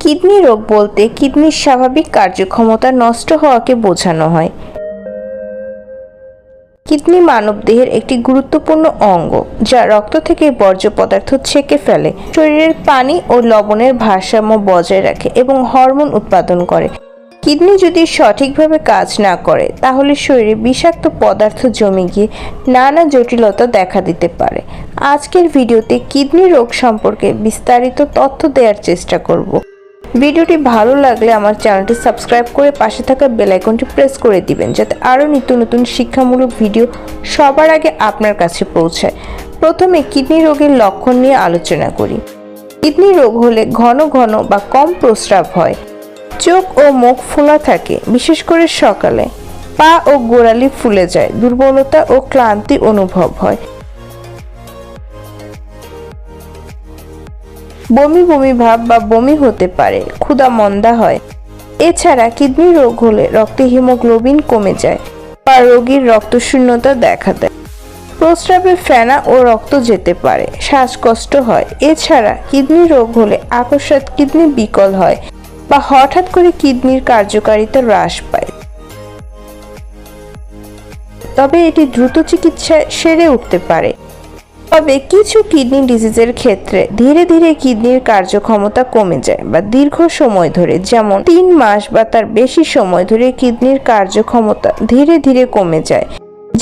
Kidney রোগ বলতে কিডনির স্বাভাবিক কার্যক্ষমতা নষ্ট হওয়াকে বোঝানো হয়। কিডনি মানবদেহের একটি গুরুত্বপূর্ণ অঙ্গ, যা রক্ত থেকে বর্জ্য পদার্থ ছেঁকে ফেলে, শরীরের পানি ও লবণের ভারসাম্য বজায় রাখে এবং হরমোন উৎপাদন করে। কিডনি যদি সঠিকভাবে কাজ না করে, তাহলে শরীরে বিষাক্ত পদার্থ জমে গিয়ে নানা জটিলতা দেখা দিতে পারে। আজকের ভিডিওতে কিডনি রোগ সম্পর্কে বিস্তারিত তথ্য দেওয়ার চেষ্টা করব। ভিডিওটি ভালো লাগলে আমার চ্যানেলটি সাবস্ক্রাইব করে পাশে থাকা বেল আইকনটি প্রেস করে দিবেন, যাতে আরও নিত্য নতুন শিক্ষামূলক ভিডিও সবার আগে আপনার কাছে পৌঁছায়। প্রথমে কিডনি রোগের লক্ষণ নিয়ে আলোচনা করি। কিডনি রোগ হলে ঘন ঘন বা কম প্রস্রাব হয়। চোখ ও মুখ ফোলা থাকে, বিশেষ করে সকালে। পা ও গোড়ালি ফুলে যায়, দুর্বলতা ও ক্লান্তি অনুভব হয়। বমি বমি ভাব বা বমি হতে পারে, ক্ষুধা মন্দা হয়। এছাড়া কিডনি রোগ হলে রক্তে হিমোগ্লোবিন কমে যায় বা রোগীর রক্তশূন্যতা দেখা দেয়। প্রস্রাবে ফেনা ও রক্ত যেতে পারে, শ্বাসকষ্ট হয়। এছাড়া কিডনি রোগ হলে আকস্মাত কিডনি বিকল হয় বা হঠাৎ করে কিডনির কার্যকারিতা হ্রাস পায়। তবে এটি দ্রুত চিকিৎসায় সেরে উঠতে পারে। তবে কিছু কিডনি ডিজিজের ক্ষেত্রে ধীরে ধীরে কিডনির কার্যক্ষমতা কমে যায় বা দীর্ঘ সময় ধরে, যেমন তিন মাস বা তার বেশি সময় ধরে কিডনির কার্যক্ষমতা ধীরে ধীরে কমে যায়,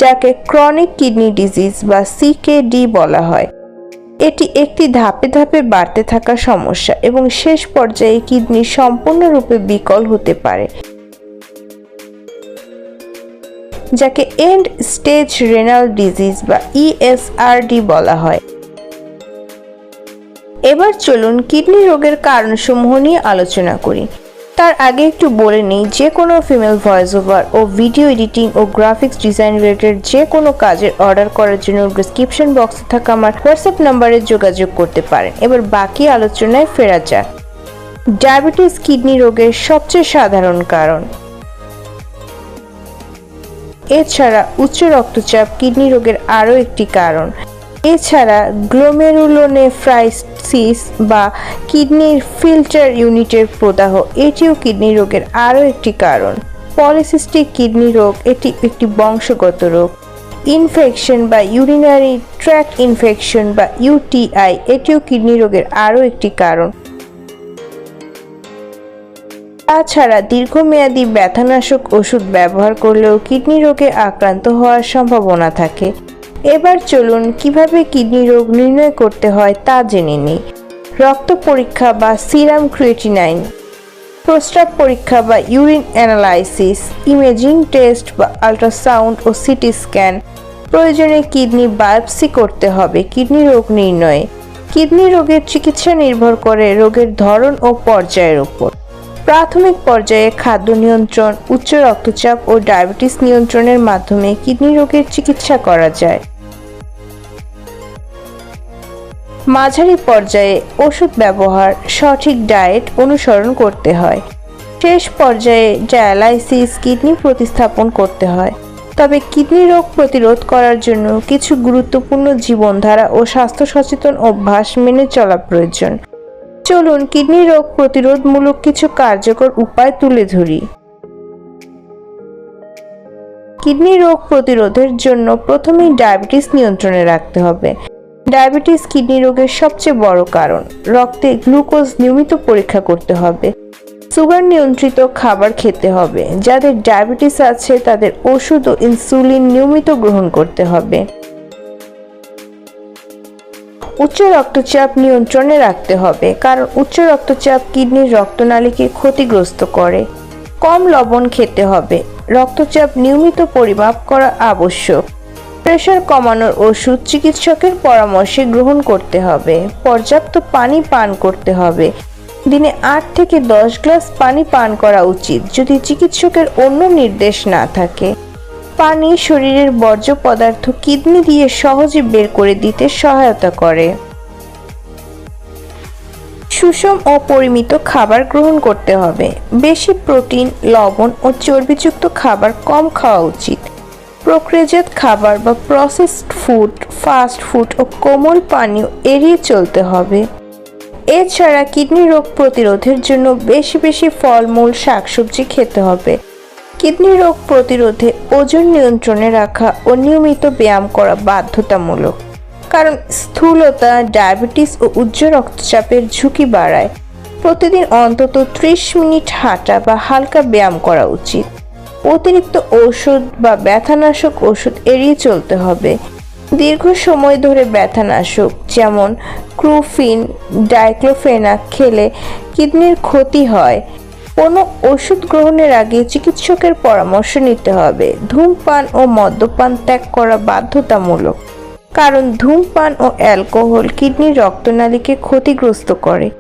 যাকে ক্রনিক কিডনি ডিজিজ বা সিকেডি বলা হয়। এটি একটি ধাপে ধাপে বাড়তে থাকা সমস্যা এবং শেষ পর্যায়ে কিডনি সম্পূর্ণরূপে বিকল হতে পারে। যাকে এন্ড স্টেজ রেনাল ডিজিজ বা E ইএসআরডি বলা হয়। এবার চলুন কিডনি রোগের কারণসমূহ নিয়ে আলোচনা করি। তার আগে একটু বলে নিই, যে কোনো ফিমেল ভয়েস ওভার ও ভিডিও এডিটিং ও গ্রাফিক্স ডিজাইন রিলেটেড যে কোনো কাজের অর্ডার করার জন্য ডিসক্রিপশন বক্সে থাকা আমার হোয়াটসঅ্যাপ নাম্বারে যোগাযোগ করতে পারেন। এবার বাকি আলোচনায় ফেরা যাক। ডায়াবেটিস কিডনি রোগের সবচেয়ে সাধারণ কারণ। এছাড়া উচ্চ রক্তচাপ কিডনি রোগের আরও একটি কারণ। এছাড়া গ্লোমেরুলোনেফ্রাইসিস বা কিডনির ফিল্টার ইউনিটের প্রদাহ, এটিও কিডনি রোগের আরও একটি কারণ। পলিসিস্টিক কিডনি রোগ, এটি একটি বংশগত রোগ। ইনফেকশন বা ইউরিনারি ট্র্যাক ইনফেকশন বা ইউটিআই এটিও কিডনি রোগের আরও একটি কারণ। তাছাড়া দীর্ঘমেয়াদী ব্যথানাশক ওষুধ ব্যবহার করলেও কিডনি রোগে আক্রান্ত হওয়ার সম্ভাবনা থাকে। এবার চলুন কীভাবে কিডনি রোগ নির্ণয় করতে হয় তা জেনে নিই। রক্ত পরীক্ষা বা সিরাম ক্রিয়েটিনাইন প্রস্রাব পরীক্ষা বা ইউরিন অ্যানালাইসিস, ইমেজিং টেস্ট বা আল্ট্রাসাউন্ড ও সিটি স্ক্যান। প্রয়োজনে কিডনি বায়োপসি করতে হবে কিডনি রোগ নির্ণয়ে। কিডনি রোগের চিকিৎসা নির্ভর করে রোগের ধরন ও পর্যায়ের উপর। প্রাথমিক পর্যায়ে খাদ্য নিয়ন্ত্রণ, উচ্চ রক্তচাপ ও ডায়াবেটিস নিয়ন্ত্রণের মাধ্যমে কিডনি রোগের চিকিৎসা করা যায়। মাঝারি পর্যায়ে ওষুধ ব্যবহার, সঠিক ডায়েট অনুসরণ করতে হয়। শেষ পর্যায়ে ডায়ালাইসিস কিডনি প্রতিস্থাপন করতে হয়। তবে কিডনি রোগ প্রতিরোধ করার জন্য কিছু গুরুত্বপূর্ণ জীবনধারা ও স্বাস্থ্য সচেতন অভ্যাস মেনে চলা প্রয়োজন। চলুন কিডনি রোগ প্রতিরোধমূলক কিছু কার্যকর উপায় তুলে ধরি। কিডনি রোগ প্রতিরোধের জন্য প্রথমেই ডায়াবেটিস নিয়ন্ত্রণে রাখতে হবে। ডায়াবেটিস কিডনি রোগের সবচেয়ে বড় কারণ। রক্তে গ্লুকোজ নিয়মিত পরীক্ষা করতে হবে। সুগার নিয়ন্ত্রিত খাবার খেতে হবে। যাদের ডায়াবেটিস আছে, তাদের ওষুধ ও ইনসুলিন নিয়মিত গ্রহণ করতে হবে। উচ্চ রক্তচাপ নিয়ন্ত্রণে রাখতে হবে, কারণ উচ্চ রক্তচাপ কিডনির রক্তনালীকে ক্ষতিগ্রস্ত করে। কম লবণ খেতে হবে। রক্তচাপ নিয়মিত পরিমাপ করা আবশ্যক। প্রেশার কমানোর ওষুধ চিকিৎসকের পরামর্শে গ্রহণ করতে হবে। পর্যাপ্ত পানি পান করতে হবে। দিনে আট থেকে দশ গ্লাস পানি পান করা উচিত যদি চিকিৎসকের অন্য নির্দেশ না থাকে। পানি শরীরের বর্জ্য পদার্থ কিডনি দিয়ে সহজে বের করে দিতে সহায়তা করে। সুষম ও পরিমিত খাবার গ্রহণ করতে হবে। বেশি প্রোটিন, লবণ ও চর্বিযুক্ত খাবার কম খাওয়া উচিত। প্রক্রিয়াজাত খাবার বা প্রসেসড ফুড ফাস্ট ফুড ও কোমল পানীয় এড়িয়ে চলতে হবে। এছাড়া কিডনি রোগ প্রতিরোধের জন্য বেশি বেশি ফলমূল, শাকসবজি খেতে হবে। কিডনি রোগ প্রতিরোধে ওজন নিয়ন্ত্রণে রাখা ও নিয়মিত ব্যায়াম করা বাধ্যতামূলক। কারণ স্থূলতা, ডায়াবেটিস ও উচ্চ রক্তচাপের ঝুঁকি বাড়ায়। প্রতিদিন অন্তত ত্রিশ মিনিট হাঁটা বা হালকা ব্যায়াম করা উচিত। অতিরিক্ত ওষুধ বা ব্যথানাশক ওষুধ এড়িয়ে চলতে হবে। দীর্ঘ সময় ধরে ব্যথানাশক, যেমন ক্রুফিন, ডাইক্লোফেনাক খেলে কিডনির ক্ষতি হয়। কোনো ওষুধ গ্রহণের আগে চিকিৎসকের পরামর্শ নিতে হবে। ধূমপান ও মদ্যপান ত্যাগ করা বাধ্যতামূলক। কারণ ধূমপান ও অ্যালকোহল কিডনির রক্তনালীকে ক্ষতিগ্রস্ত করে।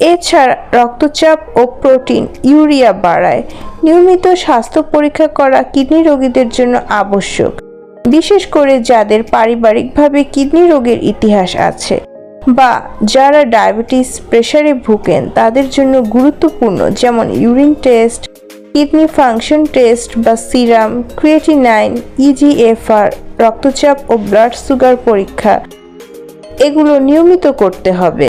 এছাড়া রক্তচাপ ও প্রোটিন ইউরিয়া বাড়ায়। নিয়মিত স্বাস্থ্য পরীক্ষা করা কিডনি রোগীদের জন্য আবশ্যক। বিশেষ করে যাদের পারিবারিকভাবে কিডনি রোগের ইতিহাস আছে বা যারা ডায়াবেটিস প্রেসারে ভুগেন, তাদের জন্য গুরুত্বপূর্ণ যেমন urine test, kidney function test বা সিরাম, ক্রিয়েটিনাইন ইজিএফআর রক্তচাপ ও ব্লাড সুগার পরীক্ষা। এগুলো নিয়মিত করতে হবে।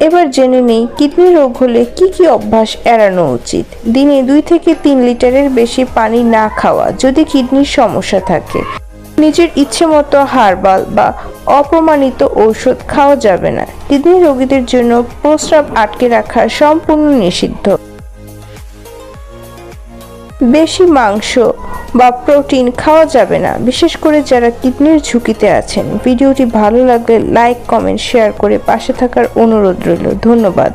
এবার জেনে নেই কিডনি রোগ হলে কি কি অভ্যাস এড়ানো উচিত। দিনে দুই থেকে তিন লিটারের বেশি পানি না খাওয়া যদি কিডনির সমস্যা থাকে। নিজের ইচ্ছে মতো হার্বাল বা অপমানিত ঔষধ খাওয়া যাবে না। কিডনি রোগীদের জন্য প্রস্রাব আটকে রাখা সম্পূর্ণ নিষিদ্ধ। বেশি মাংস বা প্রোটিন খাওয়া যাবে না। বিশেষ করে যারা কিডনির ঝুঁকিতে আছেন। ভিডিওটি ভালো লাগলে লাইক, কমেন্ট, শেয়ার করে পাশে থাকার অনুরোধ রইল। ধন্যবাদ।